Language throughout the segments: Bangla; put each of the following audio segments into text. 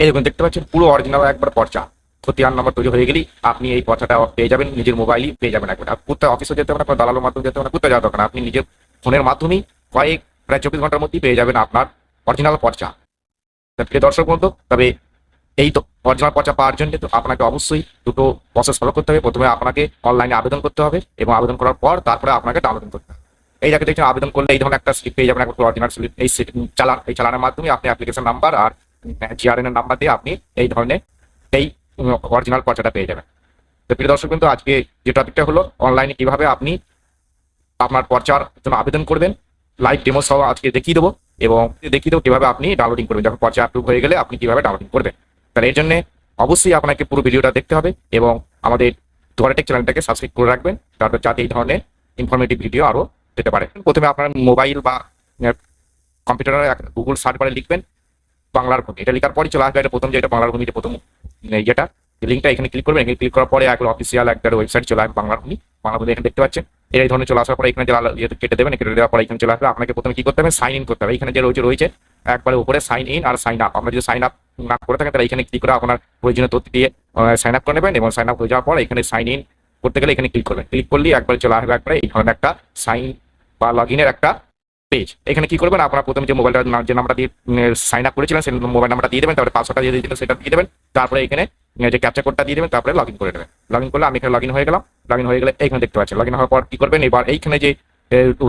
এই দেখুন, দেখতে পাচ্ছেন, পুরো অরিজিনাল একবার পর্চা। খতিয়ান নম্বর তৈরি হয়ে গেলেই আপনি এই পর্চাটা পেয়ে যাবেন, নিজের মোবাইলই পেয়ে যাবেন একবার। কোথাও অফিসে যেতে হবে না দালালের মাধ্যমে যেতে হবে না কোথাও যাওয়া দরকার আপনি নিজের ফোনের মাধ্যমেই কয়েক, প্রায় চব্বিশ ঘণ্টার মধ্যেই পেয়ে যাবেন আপনার অরিজিনাল পর্চা। প্রিয় দর্শক বন্ধু, তবে এই তো অরিজিনাল পর্চা পাওয়ার জন্য তো আপনাকে অবশ্যই দুটো প্রসেস ফলো করতে হবে। প্রথমে আপনাকে অনলাইনে আবেদন করতে হবে এবং আবেদন করার পর তারপরে আপনাকে ডাউনলোড করতে হবে। এই যাকে দেখছেন, আবেদন করলে এই ধরনের একটা স্লিপ পেয়ে যাবেন। একটা অরিজিনাল স্লিপ এই চালান এই চালানের মাধ্যমে আপনি অ্যাপ্লিকেশন নাম্বার আর জিআরএন এর নাম্বার দিয়ে আপনি এই ধরনের এই অরিজিনাল পর্চাটা পেয়ে যাবেন। তো প্রিয় দর্শক কিন্তু আজকে যে টপিকটা হলো অনলাইনে কীভাবে আপনি আপনার পর্চার জন্য আবেদন করবেন লাইভ ডেমো সহ আজকে দেখিয়ে দেবো এবং দেখিয়ে দেবো কীভাবে আপনি ডাউনলোডিং করবেন। যখন পর্চা অ্যাপ্রুভ হয়ে গেলে আপনি কীভাবে ডাউনলোডিং করবেন। তাহলে এর জন্য অবশ্যই আপনাকে পুরো ভিডিওটা দেখতে হবে এবং আমাদের দুয়ারেটেক চ্যানেলটাকে সাবস্ক্রাইব করে রাখবেন তারপর যাতে এই ধরনের ইনফরমেটিভ ভিডিও আরও পেতে পারে। প্রথমে আপনার মোবাইল বা কম্পিউটারে গুগল সার্চ করে লিখবেন বাংলার ভূমি। এটা লেখার পরই চলে আসবে, এটা প্রথম যে যেটা বাংলার ভূমিতে প্রথম এই যেটা। লিঙ্কটা এখানে ক্লিক করবেন, এখানে ক্লিক করার পরে একবার অফিসিয়াল একটা ওয়েবসাইট চলে আসবে, বাংলার ভূমি। বাংলা ভূমি এখানে দেখতে পাচ্ছেন। এই ধরনের চলে আসার পরে এখানে যে কেটে দেবেন, কেটে দেওয়ার পরে এখানে চলে আসবে। আপনাকে প্রথমে কি করতে হবে? সাইন ইন করতে হবে। এখানে যে রয়েছে রয়েছে, একবারে উপরে সাইন ইন আর সাইন আপ আপনার যদি সাইন আপ না করে থাকেন, তাহলে এখানে ক্লিক করে আপনার প্রয়োজনীয় তথ্য দিয়ে সাইন আপ করে নেবেন এবং সাইন আপ হয়ে যাওয়ার পর এখানে সাইন ইন করতে গেলে এখানে ক্লিক করবেন। ক্লিক করলেই একবার চলে আসবে, একবারে এই ধরনের একটা সাইন বা লগ ইনের একটা পেজ। এখানে কি করবেন? আপনার প্রথমে যে মোবাইলটা যে নাম্বারটা দিয়ে সাইন আপ করেছিলেন, সেই মোবাইল নাম্বারটা দিয়ে দেবেন, তারপরে পাসওয়ার্ডটা দিয়ে দিয়েছিলেন, সেটা দিয়ে দেবেন, তারপরে এখানে যে ক্যাপচার কোডটা দিয়ে দেবেন, তারপরে লগ ইন করে দেবেন। লগ ইন করলে আমি এখানে লগ ইন হয়ে গেলাম। লগ ইন হয়ে গেলে এইখানে দেখতে পাচ্ছেন লগ ইন হওয়ার পর কি করবেন? এবার এইখানে যে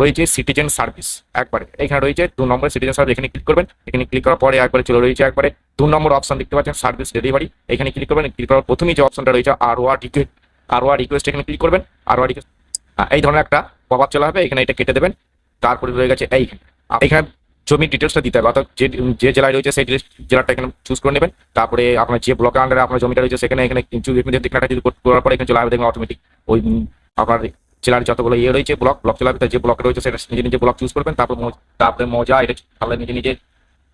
রয়েছে সিটিজেন সার্ভিস একবারে এখানে রয়েছে দু নম্বর সিটিজেন সার্ভিস এখানে ক্লিক করবেন। এখানে ক্লিক করার পরে একবারে চলে রয়েছে একবারে দু নম্বর অপশন দেখতে পাচ্ছেন সার্ভিস ডেলিভারি এখানে ক্লিক করবেন ক্লিক করার প্রথমেই যে অপশনটা রয়েছে R O R request R O R request এখানে ক্লিক করবেন। আর ও আর রিকোয়েস্ট এই ধরনের একটা পপ চলে হবে এখানে এটা কেটে দেবেন। তারপরে রয়ে গেছে। এই এখানে জমির ডিটেলসটা দিতে হবে। অর্থাৎ যে যে জেলায় রয়েছে সেই জেলাটা এখানে চুজ করে নেবেন। তারপরে আপনার যে ব্লকের আন্ডারে আপনার জমিটা রয়েছে, সেখানে এখানে ঠিকানাটা যদি করার পরে এখানে চলে আসবে, দেখবেন অটোমেটিক ওই আপনার জেলার যতগুলো ইয়ে রয়েছে ব্লক ব্লক চলে যে ব্লক রয়েছে, সেটা নিজে নিজে ব্লক চুজ করবেন। তারপর তারপরে মজা, এটা নিজে নিজে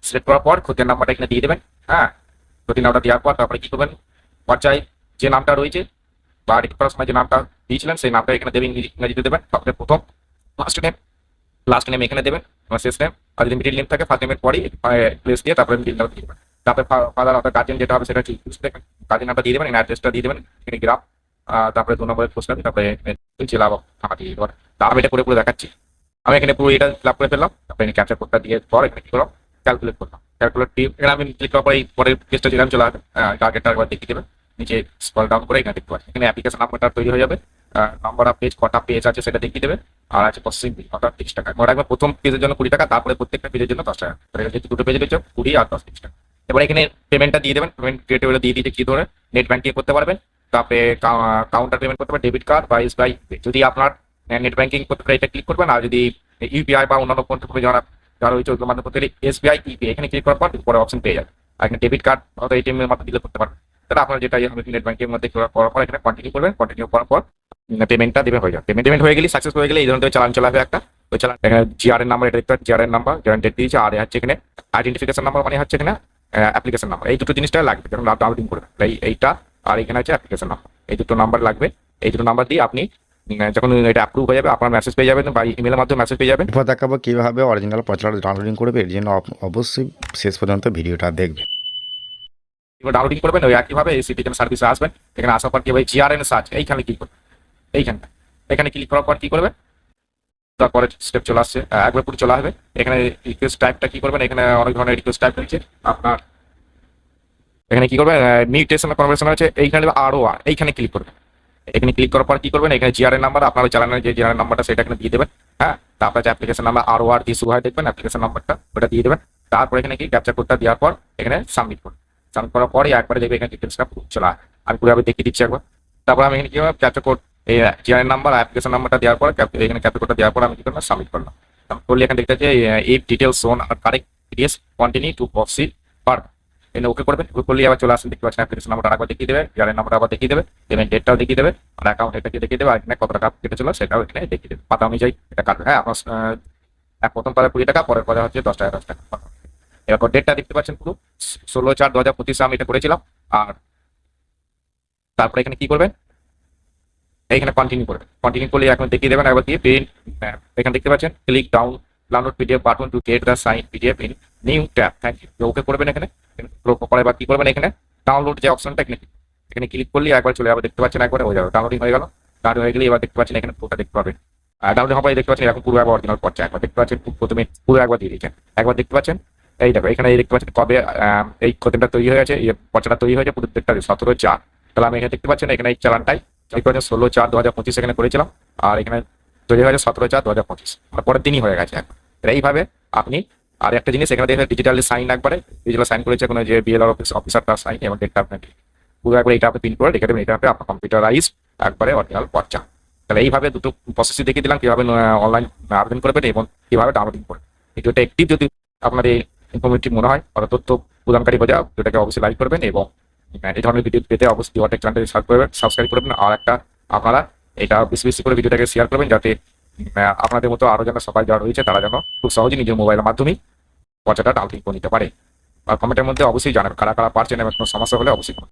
সিলেক্ট করার পর খতিয়ান নাম্বারটা এখানে দিয়ে দেবেন। হ্যাঁ? খতিয়ান নাম্বারটা দেওয়ার পর তারপরে কি করবেন? পর্যায়ে যে নামটা রয়েছে, বা সময় যে নামটা দিয়েছিলেন, সেই নামটা এখানে দেবেন, ইংরেজি- ইংরেজিতে দেবেন। তারপরে প্রথম ফার্স্ট নেম লাস্ট নেম এখানে দেবেন এবং শেষ নেম আর যদি মিডিল নেম থাকে ফার্স্ট নেমের পরই প্লেস দিয়ে তারপরে মিডিল নেম দিয়ে দেবেন। তারপরে ফাদার অর্থাৎ গার্জেন যেটা হবে সেটা চুজ দেবেন। গার্জেন নামটা দিয়ে দেবেন অ্যাড্রেসটা দিয়ে দেবেন, এখানে গ্রাম তারপরে দু নম্বরের পোস্ট নেবেন তারপরে জেলা থানা দিয়ে দেবেন। তা আমি এটা করে করে দেখাচ্ছি। আমি এখানে পুরো এটা ফিল করে ফেললাম, তারপরে এখানে ক্যাপচার কোডটা দিয়ে পর এখানে কি করলাম? ক্যালকুলেট করলাম। ক্যালকুলেট দিয়ে এখানে আমি ক্লিক করার পরে এই পরের পেজটা যেখানে চলে আসবে। টার্গেটটা একবার দেখিয়ে দেবেন। নিচে স্ক্রল ডাউন করে এখানে দেখতে পাচ্ছি এখানে অ্যাপ্লিকেশন নাম্বারটা তৈরি হয়ে যাবে। নাম্বার অফ পেজ কটা পেজ আছে সেটা দেখিয়ে দেবে। আর আছে ফি অর্থাৎ তিরিশ টাকা। মনে রাখবেন প্রথম পেজের জন্য কুড়ি টাকা, তারপরে প্রত্যেকটা পেজের জন্য দশ টাকা। যেহেতু দুটো পেজে রয়েছে কুড়ি আর দশ, তিরিশ টাকা। এবার এখানে পেমেন্টটা দিয়ে দেবেন। পেমেন্ট গেটওয়ে দিয়ে দিতে কি ধরে নেট ব্যাংকিং করতে পারবেন। তারপরে কাউন্টার পেমেন্ট করতে পারবেন ডেবিট কার্ড বা এসবিআই যদি আপনার নেট ব্যাংকিং করতে পারে, এটা ক্লিক করবেন। আর যদি ইউপিআই বা অন্যান্য পদ্ধতি যারা যারা রয়েছে ওগুলোর মাধ্যমে এসবিআই ইউপিআই এখানে ক্লিক করার পর পরে অপশন পেয়ে যাবে আর এখানে ডেবিট কার্ড অথবা এটিএম এর মাধ্যমে দিলে করতে পারবেন। তাহলে আপনার যেটা নেট এর মধ্যে করার পর, এখানে কন্টিনিউ করবেন কন্টিনিউ করার পর পেমেন্টটা দেবে হয়ে যাবে। পেমেন্ট পেমেন্ট হয়ে গেলে সাকসেস হয়ে গেলে এই ধরনের চালান চলে আসবে একটা। ওই চালান এখানে জিআর এর নাম্বার এটা দেখতে জিআর এর নাম্বার জিআর ডেট দিয়েছে আর হচ্ছে এখানে আইডেন্টিফিকেশন নাম্বার মানে হচ্ছে এখানে অ্যাপ্লিকেশন নাম্বার এই দুটো জিনিসটা লাগবে যখন ডাউনলোডিং করবে এই এইটা আর এখানে হচ্ছে অ্যাপ্লিকেশন নাম্বার এই দুটো নাম্বার লাগবে। এই দুটো নাম্বার দিয়ে আপনি যখন এটা অ্যাপ্রুভ হয়ে যাবে আপনার মেসেজ পেয়ে যাবেন বা ইমেলের মাধ্যমে মেসেজ পেয়ে যাবেন। এরপর দেখাবো কীভাবে অরিজিনাল পচলাটা ডাউনলোডিং করবে। এর জন্য অবশ্যই শেষ পর্যন্ত ভিডিওটা দেখবে। ডাউনলোডিং করবেন ওই একইভাবে এই সিটিজেন সার্ভিসে আসবেন। এখানে আসার পর কি হবে? জিআরএন সার্চ এইখানে কি করবেন। এইখানটা এখানে ক্লিক করার পর কি করবেন তারপরে স্টেপ চলে আসছে। একবার পুরো চলে আসবে। এখানে রিকোয়েস্ট টাইপটা কি করবেন? এখানে অনেক ধরনের রিকোয়েস্ট টাইপ রয়েছে। আপনার এখানে কি করবেন? মিউটেশন কনভার্সন আছে এইখানে আরও আর এইখানে ক্লিক করবেন। এখানে ক্লিক করার পর কি করবেন? এখানে জিআরএন নাম্বার আপনার চালানোর যে জিআরএন নাম্বারটা সেটা এখানে দিয়ে দেবেন। হ্যাঁ? তারপরে যে অ্যাপ্লিকেশন নাম্বার আর দিয়ে শুরু হয়, দেখবেন অ্যাপ্লিকেশন নাম্বারটা ওটা দিয়ে দেবেন। তারপর এখানে কি? ক্যাপচার কোডটা দেওয়ার পর এখানে সাবমিট করবেন সাবমিট করার পরে একবারে দেখবে এখানে ডিটেলসটা চলে আসে আমি পুরোভাবে দেখিয়ে দিচ্ছি একবার। তারপর আমি এখানে কি ক্যাপচার কোড এই জিআরএন নাম্বার অ্যাপ্লিকেশন নাম্বারটা দেওয়ার পর এখানে ক্যাপচার কোডটা দেওয়ার পর আমি কি করলাম সাবমিট করলাম। করলে এখানে দেখতে পাচ্ছি এই details zone R correct DS continue to proceed পার এখানে ওকে করবেন ওকে করলে আবার চলে আসেন দেখতে পাচ্ছেন অ্যাপ্লিকেশন নাম্বারটা একবার দেখিয়ে দেবে জিআরএন নাম্বারটা আবার দেখিয়ে দেবে পেমেন্ট ডেটটাও দেখিয়ে দেবে, আর অ্যাকাউন্ট এটাকে দেখিয়ে দেবে, আর এখানে কত টাকা কেটেছিল সেটাও এখানে দেখিয়ে দেবে। পাতা অনুযায়ী এটা কাটবে। হ্যাঁ আপনার এক প্রথম পারে কুড়ি টাকা, পরের পরে হচ্ছে দশ টাকা দশ টাকা। এরপর ডেটটা দেখতে পাচ্ছেন পুরো, ষোলো চার দু হাজার পঁচিশে আমি এটা করেছিলাম, আর তারপরে এখানে কি করবেন? এইখানে কন্টিনিউ করবেন। কন্টিনিউ করলে এখন দেখিয়ে দেবেন, একবার দিয়ে পেন এখানে দেখতে পাচ্ছেন click down download PDF button to get the sign PDF in new tab thank you okay করবেন এখানে পরে বা কি করবেন এখানে ডাউনলোড যে অপশনটা এখানে এখানে ক্লিক করলে একবার চলে যাবে, দেখতে পাচ্ছেন একবার হয়ে যাবে ডাউনলোডিং হয়ে গেল ডাউনলোড হয়ে গেলে এবার দেখতে পাচ্ছেন এখানে পুরোটা দেখতে পাবেন। আর ডাউনলোড পরে দেখতে পাচ্ছেন এখন পুরো একবার অরিজিনাল পড়ছে, একবার দেখতে পাচ্ছেন প্রথমে পুরো একবার দিয়ে দিয়েছেন। একবার দেখতে পাচ্ছেন, এই দেখো, এখানে এই দেখতে পাচ্ছেন কবে এই খতেমটা তৈরি হয়ে গেছে, এই পর্চাটা তৈরি হয়েছে পুরো দেখতে সতেরো চার। তাহলে আমি এখানে দেখতে পাচ্ছেন, এখানে এই চালানটাই পাচ্ছেন ষোলো চার দু হাজার পঁচিশ এখানে করেছিলাম, আর এখানে হয়ে গেছে সতেরো চার দু হাজার পঁচিশ। মানে পরের দিনই হয়ে গেছে এখন। এইভাবে আপনি আর একটা জিনিস, এখানে দেখেন ডিজিটালি সাইন একবারে ডিজিটাল সাইন করেছে কোনো যে বিএলআর অফিস অফিসার তার সাইন এবং ডেটটা আপনাকে পুরো একবার এটা আপনি প্রিন্ট করে রেখে দেবেন, এটা আপনি আপনার কম্পিউটারাইজ একবারে অরিজিনাল পর্চা। তাহলে এইভাবে দুটো প্রসেসই দেখিয়ে দিলাম, কীভাবে অনলাইন আবেদন করবেন এবং কীভাবে ডাউনলোডিং করবেন। ভিডিওটা একটি যদি আপনাদের ইনফরমেটিভ মনে হয়, অর্থাৎ তথ্য প্রদানকারী যায় ভিডিওটাকে অবশ্যই লাইক করবেন এবং এই ধরনের ভিডিও পেতে অবশ্যই অটেক চ্যানেলটি সাবস্ক্রাইব করবেন সাবস্ক্রাইব করবেন আর একটা আপনারা এটা বেশি বেশি করে ভিডিওটাকে শেয়ার করবেন যাতে আপনাদের মতো আরও যেন সবাই যারা রয়েছে তারা যেন খুব সহজে নিজের মোবাইলের মাধ্যমেই পর্চাটা ডাউনলোডিং করে নিতে পারে। আর কমেন্টের মধ্যে অবশ্যই জানাবেন, কারা কারা পারছেন এবং কোনো সমস্যা হলে অবশ্যই